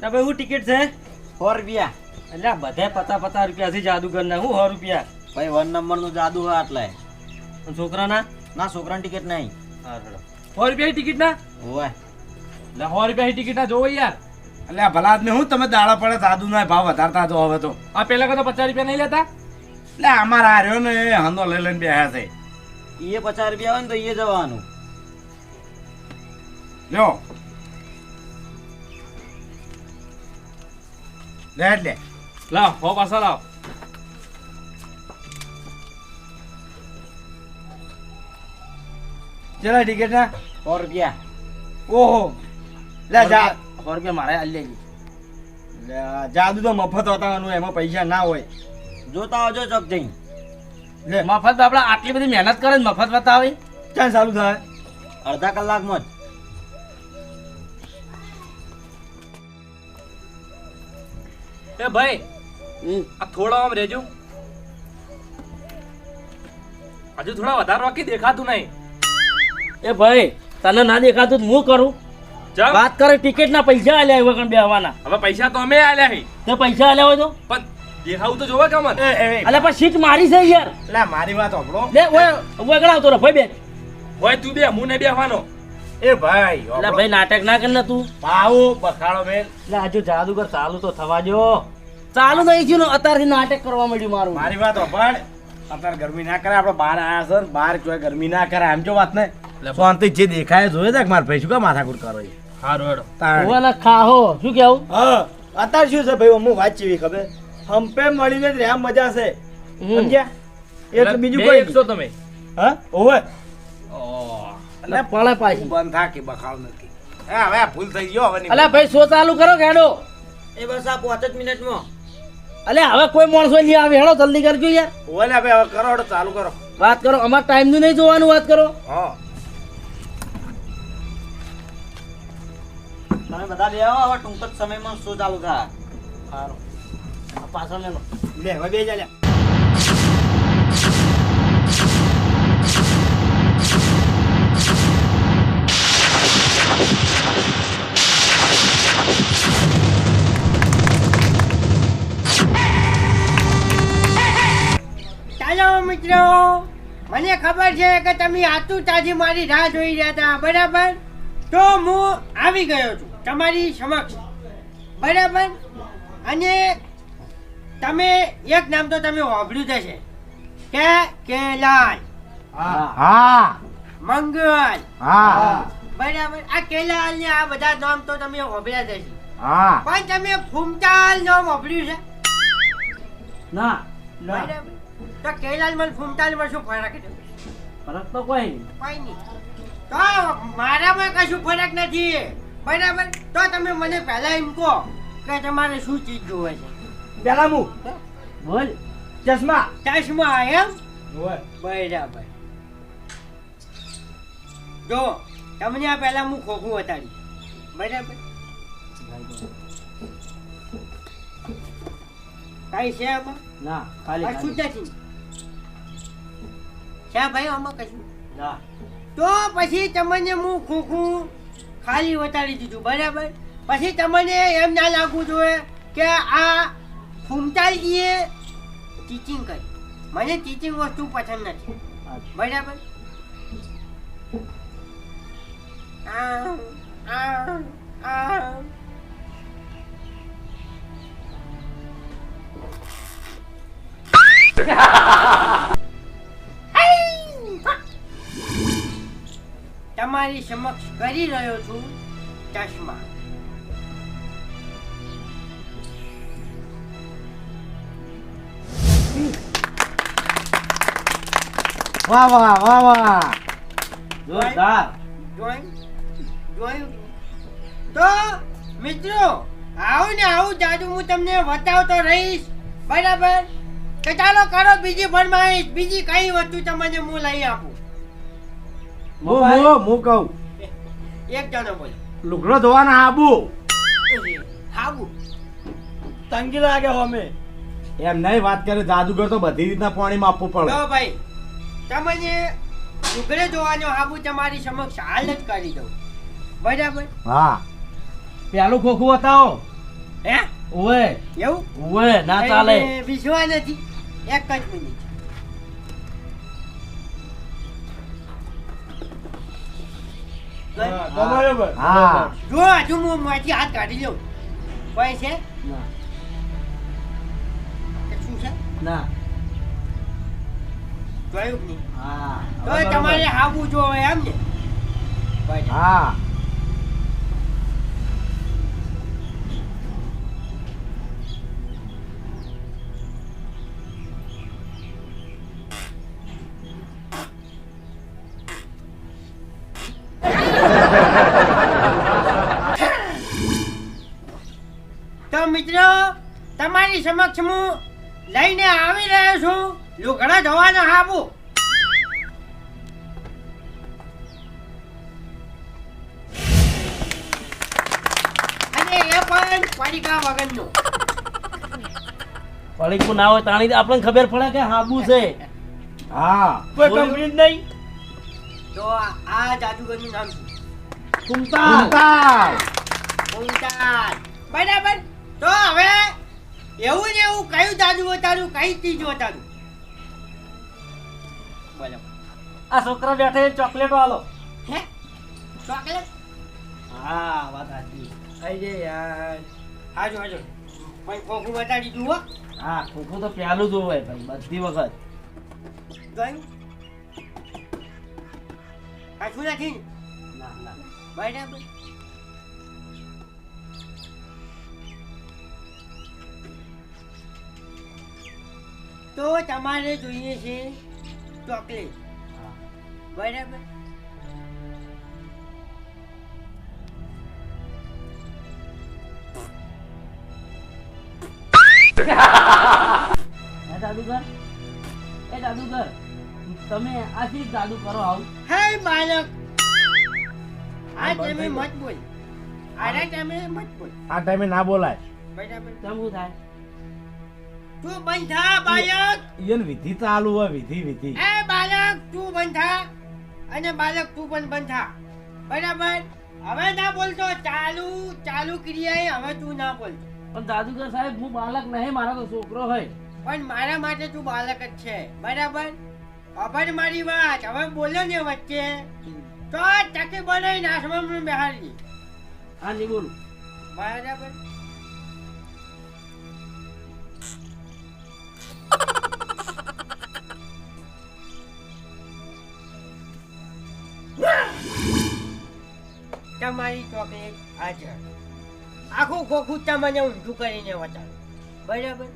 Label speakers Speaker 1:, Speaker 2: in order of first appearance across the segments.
Speaker 1: ના ભાઈ હું ટિકિટ છે.
Speaker 2: સો રૂપિયા.
Speaker 1: એટલે આ બધે પચાસ પચાસ રૂપિયાથી જાદુગર ના હું સો રૂપિયા.
Speaker 2: ભાઈ વન નંબરનું જાદુ હોય
Speaker 1: આટલા. છોકરાના?
Speaker 2: ના છોકરાની ટિકિટ નહીં.
Speaker 3: સો રૂપિયાની ટિકિટ ના?
Speaker 2: હોય.
Speaker 3: એટલે સો રૂપિયાની ટિકિટ ના જોવો યાર.
Speaker 4: એટલે આ ભલા આદમી હું તમે દાડા પડે સાધુ ના ભાવ વધારતા જો હવે તો.
Speaker 3: આ પેલા કરતા પચાસ રૂપિયા નહીં લેતા?
Speaker 4: એટલે અમારા આ રહ્યો ને એ હંધો લઈ લઈને બેહ્યા છે.
Speaker 2: એ પચાસ રૂપિયા હોય ને તો એ જવાનું.
Speaker 4: લ્યો. લે લે
Speaker 3: લાવ હો પાછા લાવ
Speaker 4: ચલા ટિકિટ ના
Speaker 2: સો રૂપિયા
Speaker 4: ઓહો લે જા
Speaker 1: સો રૂપિયા મારે આલી લેજી.
Speaker 4: લે, જાદુ તો મફત હોતાનું એમાં પૈસા ના હોય.
Speaker 2: જોતા આવજો ચોક જઈ
Speaker 4: લે.
Speaker 1: મફત તો આપણે આટલી બધી મહેનત કરે ને મફત બતાવે
Speaker 4: ચાલ ચાલુ થાય.
Speaker 2: અડધા કલાકમાં
Speaker 3: એ ભાઈ આ થોડા આમ રેજો હજુ થોડા વધારે રોકી દેખાતું નહીં.
Speaker 1: એ ભાઈ તને ના દેખાતું તો હું કરું? વાત કરે ટિકિટ ના પૈસા આલ્યા હોય કણ બેહવાના.
Speaker 3: હવે પૈસા તો અમે આલ્યા હી.
Speaker 1: તે પૈસા આલ્યા હોય તો?
Speaker 3: પણ દેખાવું તો જોવે કામ
Speaker 4: એ એ એ,
Speaker 1: અલ્યા પણ સીટ મારી છે યાર.
Speaker 4: લે મારી વાત સાંભળો.
Speaker 1: લે ઓય ઓય ગણાવતો રે ભાઈ બે
Speaker 3: ઓય તું બે હું ને બેહવાનો.
Speaker 4: એ ભાઈ
Speaker 1: એટલે ભાઈ નાટક ના કર તું.
Speaker 4: પાવો બખાડો બેન.
Speaker 1: એટલે હજુ જાદુગર ચાલુ તો થવા જો ચાલુ નહીં થયું અત્યારથી નાટક કરવા માંડ્યું મારું.
Speaker 4: મારી વાત સાંભળ અત્યારે ગરમી ના કરે આપણે બહાર આયા છે બહાર કોઈ ગરમી ના કરે આમ જો વાત ને. શાંતિ જે દેખાય જોયે છે મારા મારે ભાઈ શું કામ માથાકૂટ કરો છે?
Speaker 3: હારું હેડો
Speaker 4: તાણ.
Speaker 1: ખાહો. શું કેવું?
Speaker 5: હા અત્યારે શું છે ભાઈ હું વાત જેવી ખબર. હંપે મળીને જ રહ્યા મજા છે. સમજ્યા? એટલે બીજું કોઈ
Speaker 3: એકસો તમે.
Speaker 5: હા ઓવે
Speaker 1: એટલે પડે પાછી
Speaker 4: બંધ થા કે બખાડો નથી. એ હવે આ ભૂલ થઈ ગયો હવે.
Speaker 1: અલ્યા ભાઈ શો ચાલુ કરો હેડો
Speaker 2: એ બસ આ પાંચ જ મિનિટમાં.
Speaker 1: અલ્યા હવે કોઈ માણસો નહીં આવે હેડો જલ્દી કરજો યાર.
Speaker 4: ઓલે હવે હવે કરો હેડો ચાલુ કરો.
Speaker 1: વાત કરો અમાર ટાઈમનું નહીં જોવાનું વાત કરો.
Speaker 4: હા.
Speaker 2: તમે બધા આવો હવે ટૂંક જ સમયમાં શો ચાલુ થાય.
Speaker 1: સારું પાછળ પાછળ લેલો
Speaker 5: લે હવે બે ચાલ્યા
Speaker 6: ચાલો મિત્રો મને ખબર છે કે તમે આતુરતાથી મારી રાહ જોઈ રહ્યા હતા બરાબર? તો હું આવી ગયો છું તમારી સમક્ષ. બરાબર? અને તમે એક નામ તો તમે વાપર્યું જ હશે. કે કેલાલ.
Speaker 4: હા.
Speaker 6: મંગલ.
Speaker 4: હા.
Speaker 6: બરાબર. આ કેલાલ ને આ બધા નામ તો તમે વાપર્યા જ હશે.
Speaker 4: હા.
Speaker 6: પણ તમે ફૂમતાલ નામ વાપર્યું છે?
Speaker 1: ના
Speaker 6: બરાબર. તો કેલાલમાં ફૂમતાલમાં શું ફરક છે?
Speaker 1: ફરક તો કોઈ નહીં.
Speaker 6: કોઈ નહીં. તો મારામાં કશું ફરક નથી. બરાબર? તો તમે મને પહેલા એમ કહો કે તમારે શું ચીજ જોવે છે?
Speaker 5: પહેલા મુ.
Speaker 1: બોલ.
Speaker 5: ચશ્મા.
Speaker 6: ચશ્મા એમ? બરાબર. જો તમને આ પહેલા હું ખોખું બતાડી બરાબર? કઈ છે આમાં?
Speaker 1: ના ખાલી
Speaker 6: કશું જ. નથી છે ભાઈ આમાં કશું?
Speaker 1: ના.
Speaker 6: તો પછી તમને હું ખોખું ખાલી વટાડી દીધું બરાબર? પછી તમને એમ ના લાગવું જોઈએ કે આ ફૂમતાલજીએ ટીચિંગ કરી. મને ટીચિંગ વસ્તુ પસંદ નથી. બરાબર. તમારી સમક્ષ કરી રહ્યો છું ચશ્મા.
Speaker 4: વાહ વાહ વાહ વાહ.
Speaker 1: જોરદાર.
Speaker 6: જોયું જોયું? તો મિત્રો આવું ને આવું જાદુ હું તમને બતાવતો રહીશ. બરાબર? તો ચાલો કરો બીજી ફરમાઈશ બીજી કઈ વસ્તુ તમને હું લઈ આપું?
Speaker 4: હું હું હું કહું?
Speaker 6: એક જણો બોલો.
Speaker 4: લુગડો ધોવાના આબુ
Speaker 6: હાબુ?
Speaker 5: તંગી લાગે હોમે.
Speaker 4: એમ નહીં વાત કરે જાદુગર તો બધી રીતના પાણીમાં આપવું પડે.
Speaker 6: તો ભાઈ તમને લુગડે ધોવાનો હાબુ તમારી સમક્ષ હાલ જ કરી દઉં. બરાબર.
Speaker 4: હા.
Speaker 1: પેલું ખોખું બતાવો.
Speaker 6: હે?
Speaker 1: ઓવે
Speaker 6: એવું?
Speaker 1: ઓવે ના ચાલે.
Speaker 6: વિશ્વાસ નથી. એક જ મિનિટ.
Speaker 5: હા,
Speaker 4: હા
Speaker 6: જો હજુ હું માંથી હાથ કાઢી લઉં. કોઈ છે? શું છે?
Speaker 1: ના.
Speaker 6: જોયું નહીં?
Speaker 1: હા
Speaker 6: તો તમારે આવું જો એમ ને?
Speaker 4: હા.
Speaker 6: તમારી સમક્ષ હું લઈને આવી રહ્યો છું. લુગડા ધોવાના હાબુ. અને એ પણ પડીકા વગરનું.
Speaker 1: પડીકું ના હોય તાણી આપણને ખબર પડે કે હાબુ છે.
Speaker 4: હા.
Speaker 5: કોઈ કંપની જ નહીં.
Speaker 6: તો આ- જાદુગરનું નામ શું?
Speaker 1: કુંતાલ.
Speaker 4: કુંતાલ.
Speaker 6: બરાબર. તો હવે એવું ને એવું કયું જાદુ બતાડું કઈ ચીજ બતાડું બોલો.
Speaker 1: આ છોકરા બેઠે ચોકલેટો આલો.
Speaker 6: હે? ચોકલેટ?
Speaker 1: હા વાત સાચી.
Speaker 6: અરે યાર. હાજો હાજો. પણ ખોખું બતાડી દઉં હો.
Speaker 1: હા ખોખું તો પેલું જ હોય ભાઈ બધી વખત.
Speaker 6: જોયું કશું નથી? ને?
Speaker 1: ના. ના
Speaker 6: તો તમારે જોઈએ છે ચોકલેટ. બરાબર?
Speaker 1: હે એ દાદુગર તમે આથી જાદુ કરો આવું.
Speaker 6: હે બાલક આ તમે મત બોલ. આના ટાઈમે મત બોલ.
Speaker 4: આ ટાઈમે ના બોલાય.
Speaker 6: બરાબર?
Speaker 1: શું થાય?
Speaker 6: તું બંધ થા યન
Speaker 4: એને વિધિ ચાલુ હોય વિધિ વિધિ.
Speaker 6: એ બાલક તું બંધ થા અને બાલક તું પણ બંધ. થા બરાબર? હવે ના બોલતો ચાલુ ચાલુ ક્રિયાએ હવે તું ના બોલતો.
Speaker 1: પણ જાદુગર સાહેબ હું બાળક નહીં મારો તો છોકરો હોય.
Speaker 6: પણ મારા માટે તું બાલક જ છે. બરાબર? અભર મારી વાત હવે બોલો ને વચ્ચે. તો ટકી બનાવીને આસમાન બેહાડી
Speaker 1: હા નહીં બોલું.
Speaker 6: બરાબર? તમારી ચોકલેટ હાજર આખું ખોખું તમને ઊંધું કરીને બતાવો બરાબર?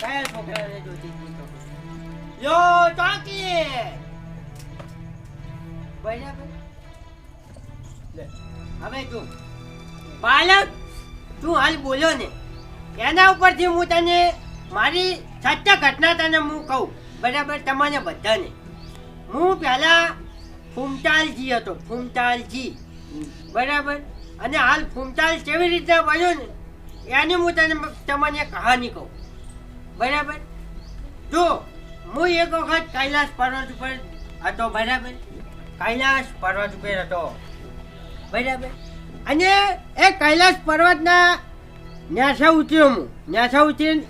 Speaker 6: કયા છોકરાને જોતી હતી? યો બરાબર? હવે તું. બાલક, તું હાલ બોલ્યો ને. એના ઉપરથી હું તને મારી સત્ય ઘટના તને હું કહું, બરાબર તમને બધાને. હું પહેલાં ફૂમતાલજી હતો, ફૂમતાલજી. બરાબર? અને હાલ ફૂમતાલ કેવી રીતે બન્યો ને, એની હું તને તમને કહાની કહું. બરાબર? જો, હું એક વખત કૈલાસ પર્વત ઉપર હતો, બરાબર? કૈલાસ પર્વત ઉપર હતો. બરાબર? અને એ કૈલાસ પર્વતના ન્યાસા ઉતર્યો હું. ન્યાસા ઉતરીને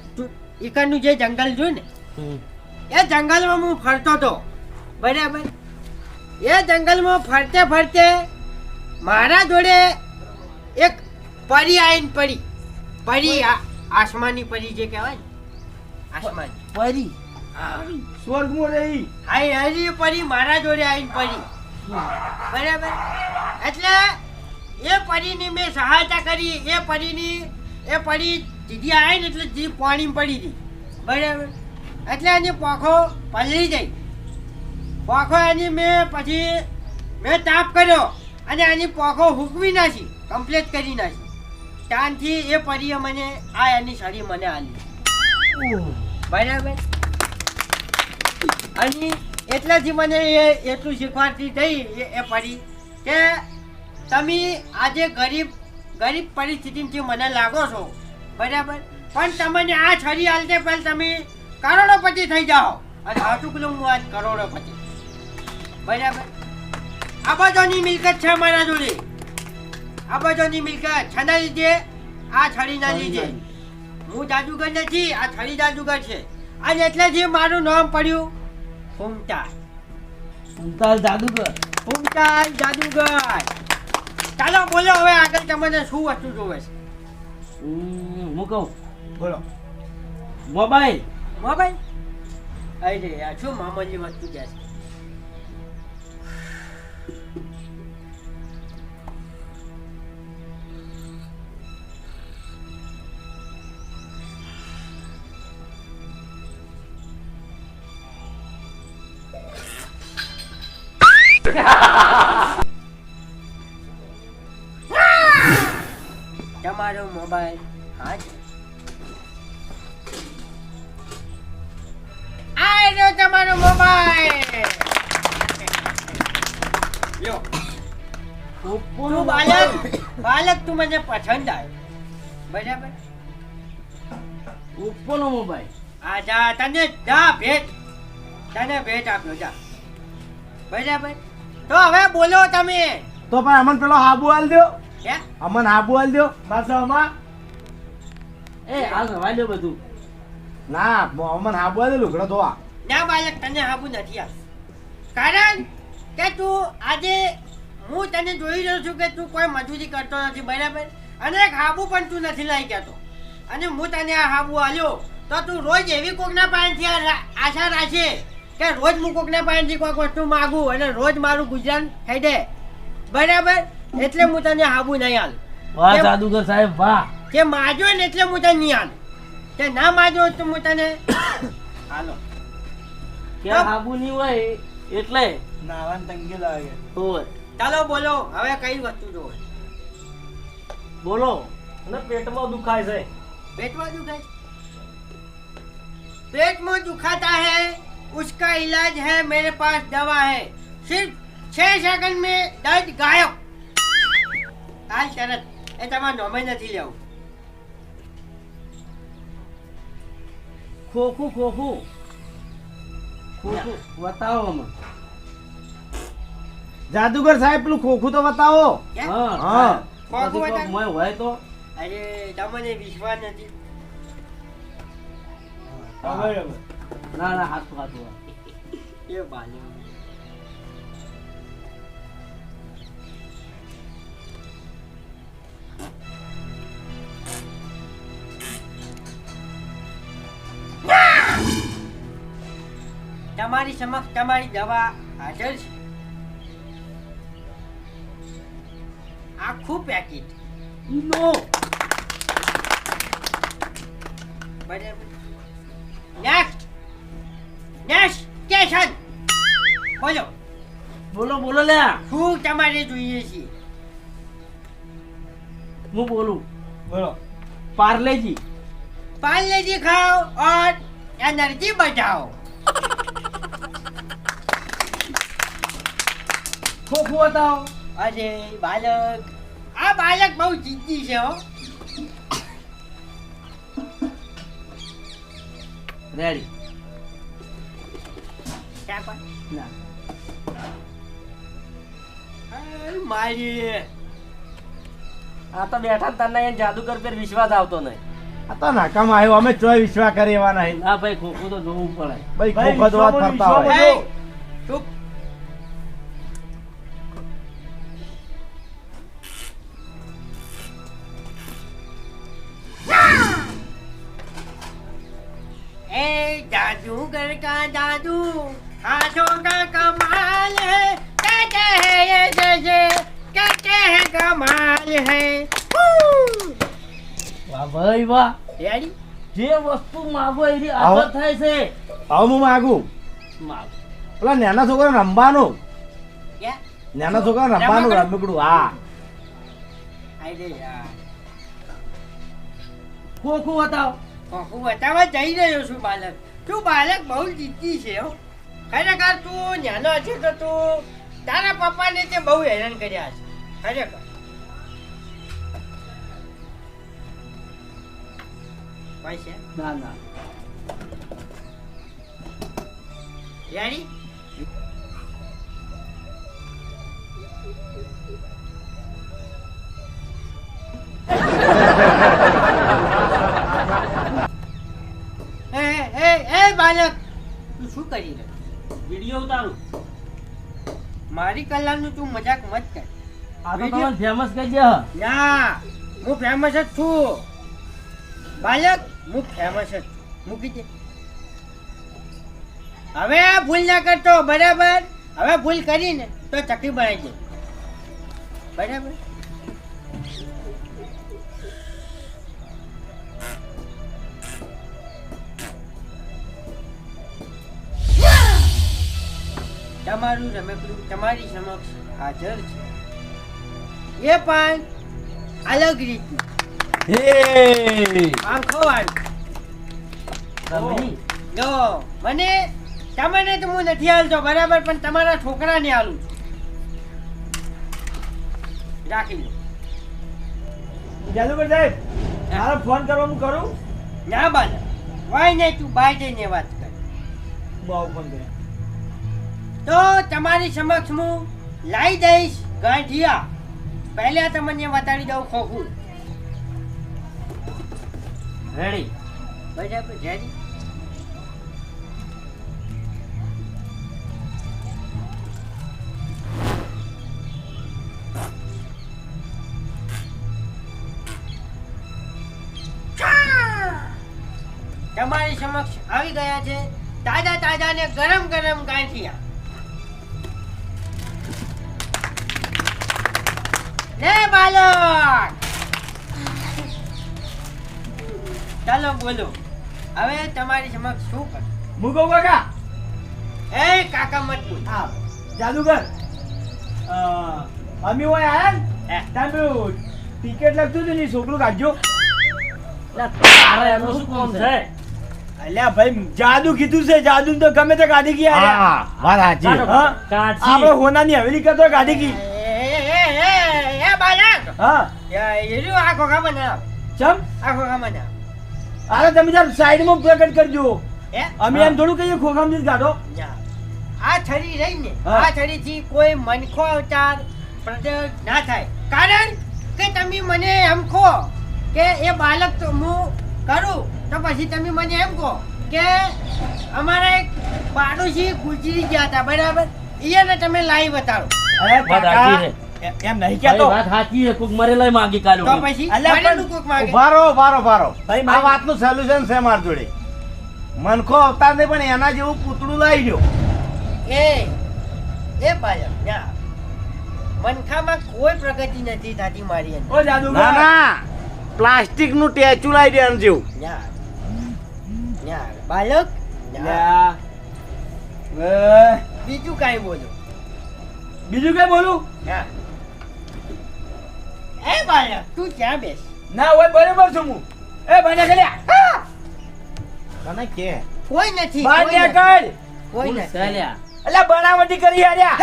Speaker 6: ઈકરનું જે જંગલ જોયું ને એ જંગલમાં હું ફરતો હતો. બરાબર. એ જંગલમાં ફરતે ફરતે મારા જોડે એક પરી આવીને પડી. પરી આસમાની પરી જે કહેવાય ને આસમાની.
Speaker 1: પરી?
Speaker 5: સ્વર્ગમાં રહી.
Speaker 6: હાય હરી પરી મારા જોડે આવીને પડી. બરાબર. એટલે એ પરીની મેં સહાયતા કરી. એ પરીની એ પરી દીદી આવી ને એટલે જીભ પાણી પડી હતી બરાબર? એટલે એની પોખો પલળી ગઈ. પોખો એની મેં પછી મેં તાપ કર્યો અને એની પોખો હુકવી નાખી કમ્પ્લીટ કરી નાખી. ત્યાંથી એ પરીએ મને આ એની શરી મને આલી. બરાબર? અને એટલાથી મને એ એટલું શીખવાડતી થઈ એ એ પડી કે તમે આજે ગરીબ ગરીબ પરિસ્થિતિથી મને લાગો છો. બરાબર. પણ તમને આ છરી હાલતે પહેલ તમે. કરોડોપતિ થઈ જાઓ. અને અટુકલું હું આજ કરોડોપતિ બરાબર. આ બધાની મિલકત છે મારા જોડે. આ બધાની મિલકત. છના લીધે આ છડીના લીધે. હું જાદુગર નથી આ છરી જાદુગર છે. અને એટલેથી મારું નામ પડ્યું ફૂમતા
Speaker 1: સુનતાલ જાદુગર.
Speaker 6: ફૂમતા જાદુગર. ચાલો બોલો હવે આગળ તમને શું વસ્તુ જોવે છે?
Speaker 1: હમ, હું કહું
Speaker 5: બોલો
Speaker 1: મોબાઈલ
Speaker 6: મોબાઈલ અરે યાર શું મામૂલી વસ્તુ છે તમારો મોબાઈલ હા છે આ રહ્યો તમારો મોબાઈલ લ્યો. તું બાલક બાલક તું મને પસંદ આવ્યો બરાબર?
Speaker 1: ઓપ્પોનો મોબાઈલ.
Speaker 6: આ જા તને જા ભેટ. તને ભેટ આપ્યો જા. બરાબર? તો હવે બોલો તમે.
Speaker 4: તો પણ અમન પેલો હાબુ હાલ દો
Speaker 6: હે?
Speaker 4: અમન હાબુ હાલ દો બાદશાહમાં
Speaker 1: એ હાલ રવા દો બધું.
Speaker 4: ના અમન હાબુ હાલ લુગડો ધોવા.
Speaker 6: ના બાલક તને હાબુ નથી આ કારણ કે તું આજે હું તને જોઈ રહ્યો છું કે તું કોઈ મજૂરી કરતો નથી બરાબર? અને એક હાબુ પણ તું નથી લઈ જતો અને હું તને આ હાબુ આલ્યો તો તું રોજ એવી કોકના પાસેથી આ આશા રાખે કે રોજ હું કોકના પાસેથી કોઈક વસ્તુ માગું અને રોજ મારું ગુજરાન થઈ દે બરાબર? એટલે હું તને હાબુ નહીં હાલ
Speaker 1: વાહ જાદુગર સાહેબ વાહ.
Speaker 6: કે માજો ને એટલે હું તને નહીં આલ કે ના માજો તો હું તને હાલો
Speaker 1: ક્યાં હાબુ નહીં હોય એટલે
Speaker 5: નાવાન તંગી લાગે
Speaker 1: હોય
Speaker 6: ચાલો બોલો હવે કઈ વસ્તુ જોવે
Speaker 1: બોલો અને પેટમાં દુખાય છે
Speaker 6: पेट में दुखाए पेट में दुखाता है उसका इलाज है मेरे पास दवा है सिर्फ छह सेकंड में दर्द गायब આ શરત એ તમારે નોમે નથી લેવું
Speaker 1: ખોખું ખોખું. ખોખું બતાવો
Speaker 4: જાદુગર સાહેબ પેલું ખોખું તો બતાવો
Speaker 1: હા?
Speaker 4: હા.
Speaker 6: ખોખું બતાવો.
Speaker 1: હોય તો.
Speaker 6: અરે તમને વિશ્વાસ નથી.
Speaker 1: ના ના હાથ હાથ.
Speaker 6: એ બાલે તમારી સમક્ષ તમારી દવા હાજર છે. આખું પેકેજ
Speaker 1: નો.
Speaker 6: નેક્સ્ટ નેક્સ્ટ સ્ટેશન બોલો.
Speaker 1: બોલો બોલો લે.
Speaker 6: શું તમારે જોઈએ છે?
Speaker 1: હું બોલું?
Speaker 5: બોલો.
Speaker 1: પાર્લેજી.
Speaker 6: પાર્લેજી ખાઓ ઓર એનર્જી બચાવો
Speaker 1: ખોખું તો
Speaker 6: અરે બાલક આ બાલક બહુ જીદ્દી છે હો.
Speaker 1: રેડી
Speaker 6: મારી.
Speaker 1: આ તો બેઠા તને એ જાદુગર પર વિશ્વાસ આવતો નહીં.
Speaker 4: આ તો નાકામાં આવ્યો અમે ચોય વિશ્વાસ કરી એવા નહીં.
Speaker 1: ના ભાઈ ખોખું તો જોવું પડે.
Speaker 4: ભાઈ ખોખો જોવા ફરતા હોય.
Speaker 6: હે.
Speaker 1: વાહ ભાઈ વાહ.
Speaker 6: યારી
Speaker 1: જે વસ્તુ માગો એની આદત થાય છે.
Speaker 4: આવું હું માગું. પેલા નાના છોકરા રમવાનું. નાના છોકરા રમવાનું
Speaker 6: રમકડું
Speaker 4: હા.
Speaker 1: ખોખું બતાવો.
Speaker 6: ખોખું બતાવવા જઈ રહ્યો છું બાલક. તું બાલક બહુ જીતી છે હો. ખરેખર તું નાનો છે તો તું તારા પપ્પાને તે બહુ હેરાન કર્યા છે. ખરેખર. હોય તું શું કરી રહ્યો?
Speaker 1: વીડિયો ઉતારું.
Speaker 6: મારી તું મજાક મત કર.
Speaker 1: આ તો તમને ફેમસ કહી દે
Speaker 6: ના હું ફેમસ જ છું. બાળક હું ફેમસ જ મૂકી દે. હવે ભૂલ ના કરતો, બરાબર? હવે ભૂલ કરીને તો ચકી બનાવી દે. બરાબર? તમારું રમકડું તમારી સમક્ષ હાજર છે. એ પણ અલગ રીતનું વાળું
Speaker 1: રમણી.
Speaker 6: જો મને તમને તો હું નથી હાલતો બરાબર પણ તમારા છોકરાને હાલું. રાખી લો
Speaker 5: જાદુગર સાહેબ મારો ફોન કરવાનું કરું?
Speaker 6: ના બાલ. વાય નહીં તું બાય જઈને વાત કર.
Speaker 5: બહુ ફોન કર્યો.
Speaker 6: તો તમારી સમક્ષ હું લાવી દઈશ ગાંઠિયા. પહેલા તમને બતાવી દઉં ખોખું.
Speaker 1: રેડી.
Speaker 6: બરાબર રેડી તમારી સમક્ષ આવી ગયા છે તાજા તાજા ને ગરમ ગરમ ગાંઠિયા. લે બાલક ચાલો બોલો હવે તમારી સમક્ષ શું કર
Speaker 5: હું કહું કાકા
Speaker 6: એ કાકા મત બોલ
Speaker 5: હા જાદુગર અ, અમે હોય આયા ને પેલું ટિકિટ લખતું હતું ને છોકરું કાઢજો
Speaker 1: તારે એનું શું કોમ છે
Speaker 5: અલ્યા ભાઈ જાદુ કીધું છે જાદુ તો ગમે તે કાઢી ગયા
Speaker 4: હા વાત સાચી.
Speaker 5: આપણે હોનાની હવેલી કરતો કાઢી ગઈ
Speaker 6: એ, એ, એ, એ, એ બાલક
Speaker 5: હા
Speaker 6: એ, એ રહ્યું આ ખોખા બનાવ
Speaker 5: ચમ
Speaker 6: આખો ખોખા બનાવ
Speaker 5: અરે તમે તાર સાઈડમાં પ્રગટ કરજો.
Speaker 6: હે?
Speaker 5: અમે એમ થોડું કહીએ ખોખામથી જ કાઢો.
Speaker 6: આ છરી રહી ને. આ છરીથી કોઈ મનખો અવતાર પ્રગટ ના થાય. કારણ કે તમે મને એમ કહો કે એ બાલક તો હું કરું તો પછી તમે મને એમ કહો કે અમારા એક પાડોશી ગુજરી ગયા હતા બરાબર? એને તમે લાઈ બતાડો.
Speaker 5: અરે એમ નહીં કેતો
Speaker 1: વાત સાચી છે કોક મરે લઈ માંગી કાઢો
Speaker 6: તો પછી?
Speaker 5: અલ્યા પણ
Speaker 6: કોક માંગે?
Speaker 4: ઉભારો ઉભારો ઉભારો
Speaker 5: ભાઈ,
Speaker 4: આ વાતનું સોલ્યુશન છે માર જોડે. મનખો અવતાર નહીં પણ એના જેવું પૂતળું લાવી દો.
Speaker 6: એ એ બાલક ના મનખામાં કોઈ પ્રગતિ નથી થતી મારી
Speaker 5: ઓ જાદુગર.
Speaker 4: ના ના. પ્લાસ્ટિકનું ટેચુ લાવી દે એના જેવું.
Speaker 5: એ,
Speaker 6: બીજું કાંઈ બોલો.
Speaker 5: બીજું કઈ બોલું?
Speaker 6: ના એ બાલક તું ક્યાં બેસ?
Speaker 5: ના હોય બરાબર છું હું. એ બને કર્યા
Speaker 4: તને કે?
Speaker 6: કોઈ નથી ભાઈ
Speaker 5: ને
Speaker 6: કોઈ નથી.
Speaker 1: ચાલ્યા.
Speaker 5: અલ્યા બનાવટી કરી આર્યા!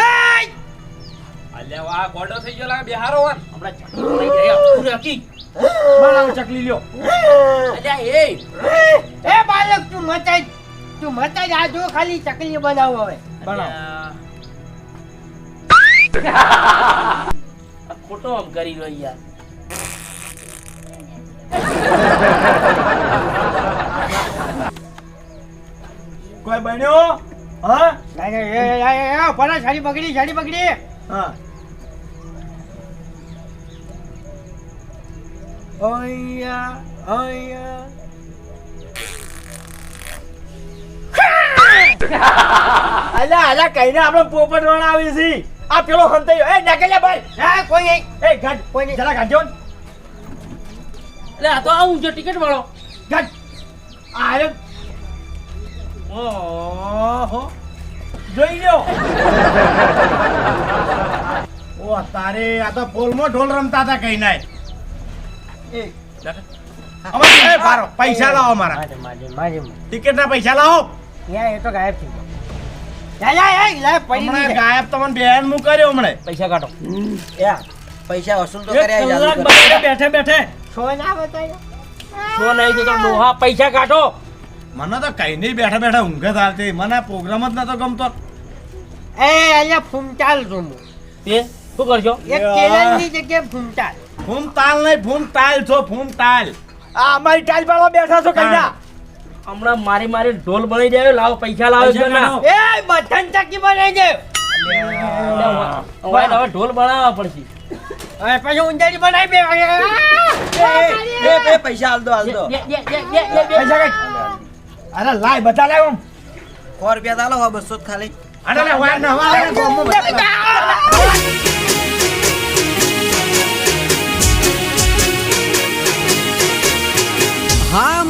Speaker 3: અલ્યા વા ગોડો થઈ ગયો લાગે બિહારો વન
Speaker 1: હમણાં ચકલી લઈ ગયા. પૂરી.
Speaker 5: બનાવો ચકલી લ્યો.
Speaker 1: અલ્યા, એ.
Speaker 6: એ બાલક તું મચાઈ તું મચાઈ આ જો ખાલી ચકલી બનાવો હવે.
Speaker 1: અલ્યા. ખોટો આમ કરી લો યાર.
Speaker 5: કોઈ બન્યો? હા?
Speaker 6: ના, ના, એ, એ, એ, એ, પરા સાડી
Speaker 5: હા.
Speaker 6: અહીંયા
Speaker 5: અલ્યા અલ્યા કહીને આપણે પોપટ વણાવી છે આ પેલો હંતાયો એ નાકેલે ભાઈ.
Speaker 6: હા કોઈ નહીં.
Speaker 5: એ ગાડ.
Speaker 6: કોઈ નહીં.
Speaker 5: જરા ગાડજો ને.
Speaker 1: એટલે આ તો આવું જો ટિકિટ વાળો.
Speaker 5: ગાડ. આરે આયો. ઓહો. જોઈ લ્યો.
Speaker 4: ઓ તારે આ તો પોલમાં ઢોલ રમતા હતા કઈ નાય.
Speaker 6: એ,
Speaker 4: અમારે એ બારો પૈસા લાવો મારા
Speaker 6: મારે મારે મારે.
Speaker 4: ટિકિટ ના પૈસા લાવો.
Speaker 6: યા એ તો ગાયબ થઈ ગયો.
Speaker 4: ગાયબ તમને બેન મુ કર્યો હમણાં.
Speaker 1: પૈસા કાઢો.
Speaker 2: પૈસા વસૂલ તો કર્યા
Speaker 5: કલાક
Speaker 2: જાદુગર.
Speaker 5: બગાડે બેઠે બેઠે.
Speaker 6: છો ના બતાવ્યો
Speaker 1: શું નહીં તો ડોહા પૈસા કાઢો.
Speaker 4: મને તો કઈ નહીં બેઠા બેઠા ઊંઘ જ આવતી મને પ્રોગ્રામ જ નતો ગમતો.
Speaker 6: એ અહીંયા ફૂમતાલ રૂમ
Speaker 1: તે શું કરજો
Speaker 6: એક કેળાની જગ્યાએ ફૂમતાલ.
Speaker 4: ફૂમ તાલ નહીં ફૂમ ટાલ છો ફૂમ ટાલ
Speaker 5: આ અમારી ટાઈલ પાડવા બેઠા છો કઈ ના
Speaker 1: હમણાં મારી મારી ઢોલ બનાવી દેજો લાવો પૈસા લાવો
Speaker 3: છો
Speaker 1: ના
Speaker 6: એ બટન ચક્કી બનાવી દે.
Speaker 1: હવે હવે ઢોલ બનાવવા પડશે.
Speaker 6: હવે પછી ઊંધાડી બનાવી બે
Speaker 2: એ, એ, પૈસા હાલ દો હાલ દો.
Speaker 5: પૈસા કઈ અરે લાય બધા લાવ
Speaker 2: સો રૂપિયા હવે બસો ખાલી.
Speaker 5: અરે વાર ના વાર